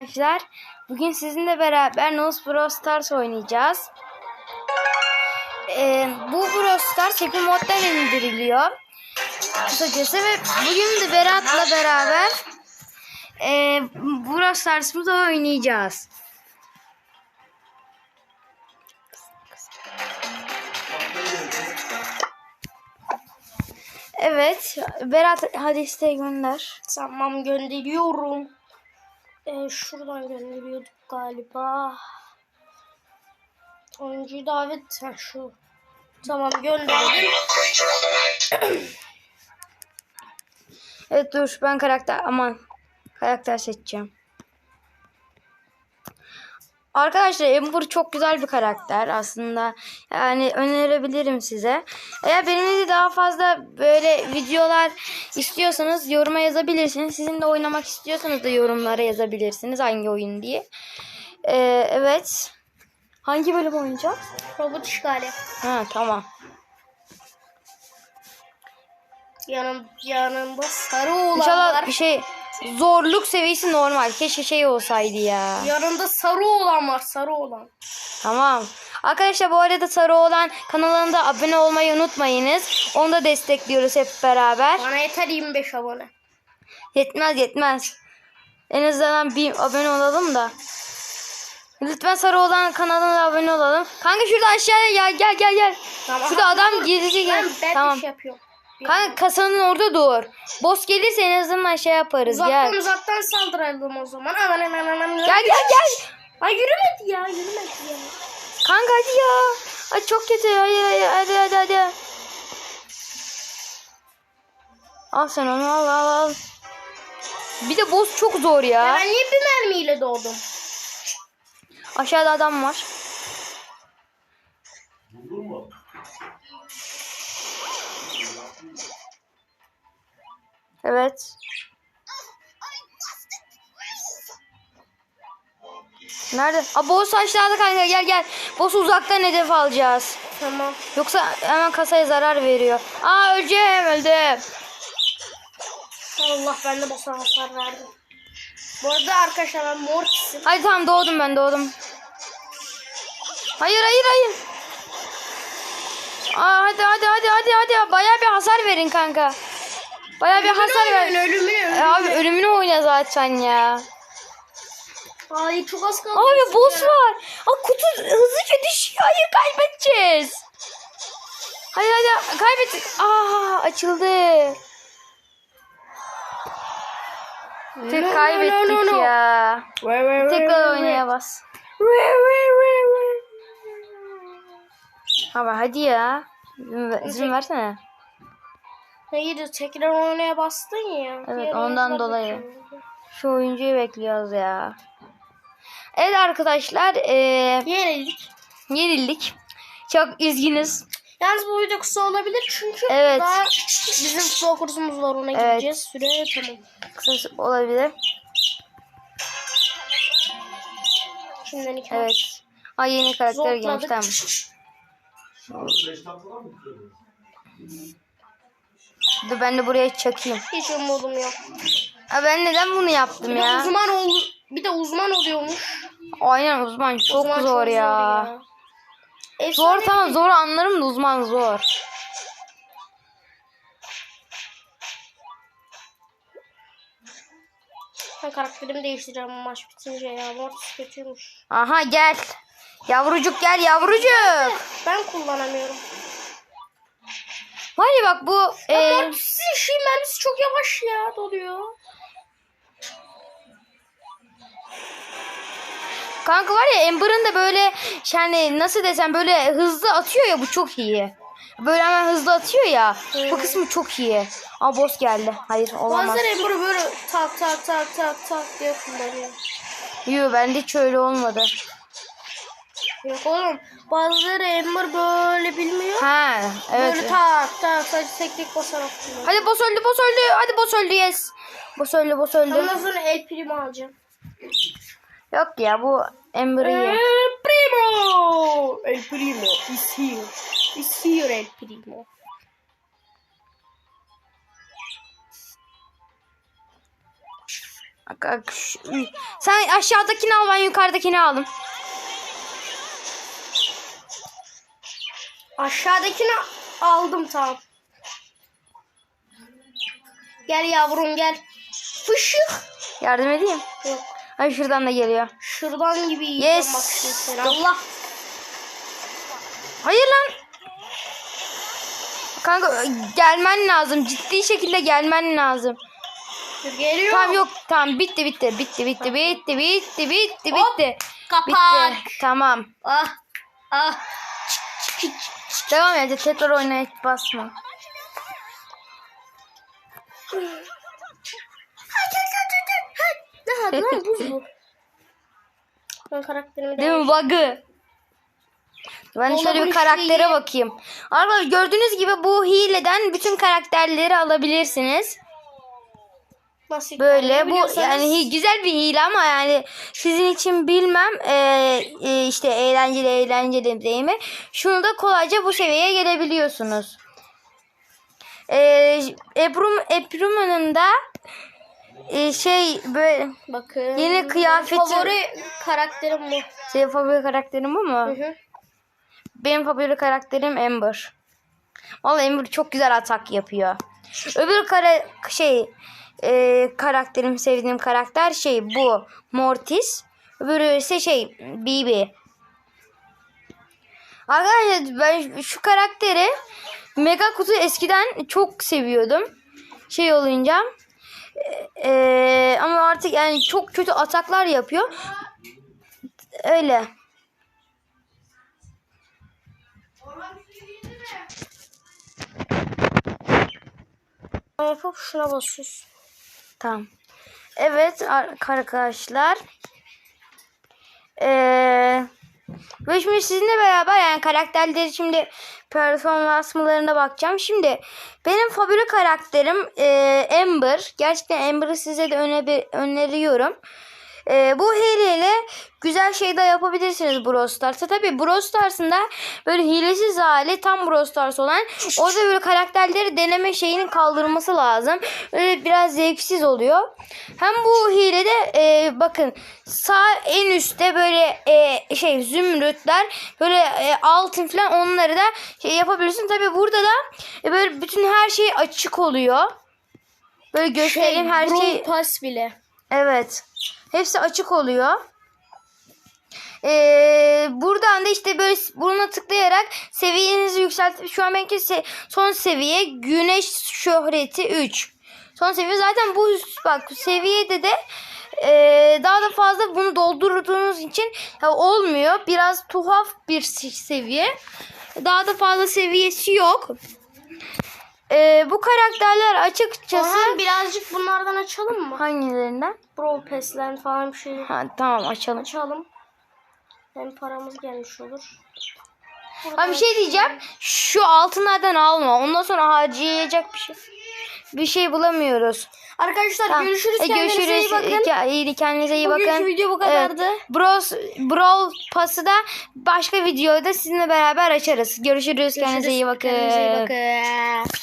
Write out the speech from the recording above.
Arkadaşlar bugün sizinle beraber Nose Brawl Stars oynayacağız. Ee, bu Brawl Stars Happy Mod'dan indiriliyor. Kısacası ve bugün de Berat'la beraber e, Brawl Stars'ımızı oynayacağız. Evet, Berat hadi isteği gönder. Tamam gönderiyorum. Ee, şuradan gönderiyorduk galiba. Oyuncuyu davet ha, şu. Tamam gönderdim. Evet dur ben karakter aman karakter seçeceğim. Arkadaşlar Ember çok güzel bir karakter aslında. Yani önerebilirim size. Eğer benimle de daha fazla böyle videolar istiyorsanız yoruma yazabilirsiniz. Sizin de oynamak istiyorsanız da yorumlara yazabilirsiniz hangi oyun diye. Ee, evet. Hangi bölüm oynayacağız? Robot işgali. Ha tamam. Yanım, yanımda sarı oğlan İnşallah bir şey zorluk seviyesi normal. Keşke şey olsaydı ya. Yanında sarı oğlan var sarı oğlan. Tamam. Arkadaşlar bu arada Sarı olan kanalına abone olmayı unutmayınız. Onu da destekliyoruz hep beraber. Bana yeter 25 abone. Yetmez yetmez. En azından bir abone olalım da. Lütfen Sarı olan kanalına da abone olalım. Kanka şurada aşağıya ya gel gel gel. Tamam. Şurada adam gizlice Ben gel. ben Tamam. iş yapıyorum. Kanka kasanın orada dur. Boss gelirse en azından şey yaparız Uzaktan gel. uzaktan saldıralım o zaman. Aman aman aman. aman. Gel gel gel. Ay yürümedi ya yürümedi ya. Kanka hadi ya. Ay çok kötü. Hayır hayır hadi hadi hadi. Al sen onu al al al. Bir de boss çok zor Ya ya. ben niye bir mermiyle doğdum? Aşağıda adam var. Evet. Nerede? Aa boss aşağıda kanka gel gel. Boss uzaktan hedef alacağız. Tamam. Yoksa hemen kasaya zarar veriyor. Aa öleceğim öldüm. Allah ben de boss'a hasar verdim. Bu arada arkadaşlar ben Mortis'im. Hadi tamam doğdum ben doğdum. Hayır hayır hayır. Aa hadi hadi hadi hadi hadi. Bayağı bir hasar verin kanka. Bayağı bir hasar Ölümün ver. ölümün E, ölümün. abi ölümünü oyna zaten ya. Ay çok az kaldı. Abi boss var. Aa kutu hızlıca düşüyor. Hayır kaybedeceğiz. Hadi hadi kaybettik. Aa açıldı. Tek No, kaybettik no, no, no. ya. Ve, ve, Tekrar oynaya bas. Ama hadi ya. İzin versene. Hayır tekrar oynaya bastın ya. Evet, ondan dolayı. Şu oyuncuyu bekliyoruz ya. Evet arkadaşlar. Eee Yenildik. yenildik. Çok üzgünüz. Yalnız bu video kısa olabilir çünkü Evet. daha bizim futbol kursumuz var ona Evet. gideceğiz. Süre tamam. Kısa olabilir. Şimdiden iki Evet. Ay yeni karakter gelmiş tamam. Dur ben de buraya çakayım. Hiç umudum yok. Ha, ben neden bunu yaptım Bir de ya? uzman ol bir de uzman oluyormuş. Aynen uzman çok Uzman zor ya. Zor, Zor Efsane tamam zor anlarım da uzman zor. Ben karakterimi değiştireceğim maç bitince ya. Mortis kötüymüş. Aha gel. Yavrucuk gel yavrucuk. Ben kullanamıyorum. Var ya bak bu Ya e, Mortis'in mermisi çok yavaş ya doluyor. kanka var ya Amber'ın da böyle yani nasıl desem böyle hızlı atıyor ya bu çok iyi. Böyle hemen hızlı atıyor ya. Bu kısmı çok iyi. Aa boss geldi. Hayır olamaz. Bazıları Ember'ı böyle tak tak tak tak tak diye kullanıyor. Yoo bende hiç öyle olmadı. Yok oğlum bazıları Ember böyle bilmiyor. Ha evet. Böyle tak tak sadece tek tek basarak kullanıyor. Hadi boss öldü boss öldü. Hadi boss öldü yes. Boss öldü boss öldü. Ondan sonra El Primo alacağım. Yok ya bu Amber iyi. El Primo! El Primo is here. Is here El Primo. Sen aşağıdakini al ben yukarıdakini aldım. Aşağıdakini aldım tamam. Gel yavrum gel. Fışık. Yardım edeyim. Yok. Ay şuradan da geliyor. Şırdan gibi Yes. bak şimdi. Allah. Hayır lan. Kanka gelmen lazım. Ciddi şekilde gelmen lazım. Geliyor. Tamam yok tamam bitti bitti bitti bitti bitti bitti bitti Hop, bitti. Kapak. Bitti. Tamam. Ah. Ah. Devam et. Tekrar oynayıp basma. Ne hadi lan buz bu. Ben karakterimi Değil de mi bug'ı? Ben Dolabın şöyle bir karaktere bakayım. Arkadaşlar gördüğünüz gibi bu hileden bütün karakterleri alabilirsiniz. Nasıl Böyle bu biliyorsanız- yani güzel bir hile ama yani sizin için bilmem ee, e, işte eğlenceli eğlenceli değil mi? Şunu da kolayca bu seviyeye gelebiliyorsunuz. Ee, Ebrum Ebru'nun da e, şey böyle Bakın. Yeni kıyafeti- Favori karakterim bu. senin favori karakterin bu mu? Hı hı. Benim favori karakterim Amber. Vallahi Amber çok güzel atak yapıyor. Öbür kara şey e, karakterim sevdiğim karakter şey bu Mortis. Öbürü ise şey Bibi. Arkadaşlar ben şu karakteri Mega Kutu eskiden çok seviyordum. Şey olunca e, ama artık yani çok kötü ataklar yapıyor. Öyle. Yapıp şuna basıyorsun. Tamam. Evet ar- arkadaşlar. Ee, ve şimdi sizinle beraber yani karakterleri şimdi performanslarına bakacağım. Şimdi benim favori karakterim e, Amber. Gerçekten Amber'ı size de öne- öneriyorum. E, bu hileyle güzel şey de yapabilirsiniz Brawl Stars'ta. Tabi Brawl Stars'ın da böyle hilesiz hali tam Brawl Stars olan orada böyle karakterleri deneme şeyinin kaldırması lazım. Öyle biraz zevksiz oluyor. Hem bu hilede e, bakın sağ en üstte böyle e, şey zümrütler böyle e, altın falan onları da şey yapabilirsin. Tabi burada da e, böyle bütün her şey açık oluyor. Böyle göstereyim her Brawl şey. Pass bile. Evet. Hepsi açık oluyor. Ee, buradan da işte böyle buna tıklayarak seviyenizi yükseltip şu an benimki se- son seviye güneş şöhreti 3. Son seviye zaten bu bak seviyede de ee, daha da fazla bunu doldurduğunuz için ya, olmuyor. Biraz tuhaf bir se- seviye. Daha da fazla seviyesi yok. Ee, bu karakterler açıkçası Orhan birazcık bunlardan açalım mı? hangilerinden? Brawl Pass'len falan bir şey Ha, tamam açalım. açalım. Hem paramız gelmiş olur. Ha bir şey diyeceğim. Şu altınlardan alma. Ondan sonra harcayacak bir şey. Bir şey bulamıyoruz. Arkadaşlar Tamam. görüşürüz. E, Kendinize görüşürüz. iyi bakın. E, iyi- kendinize iyi Bugünkü bakın. video bu kadardı. Evet. Bros, Brawl Pass'ı da başka videoda sizinle beraber açarız. Görüşürüz. Kendinize iyi bakın. Kendinize iyi bakın.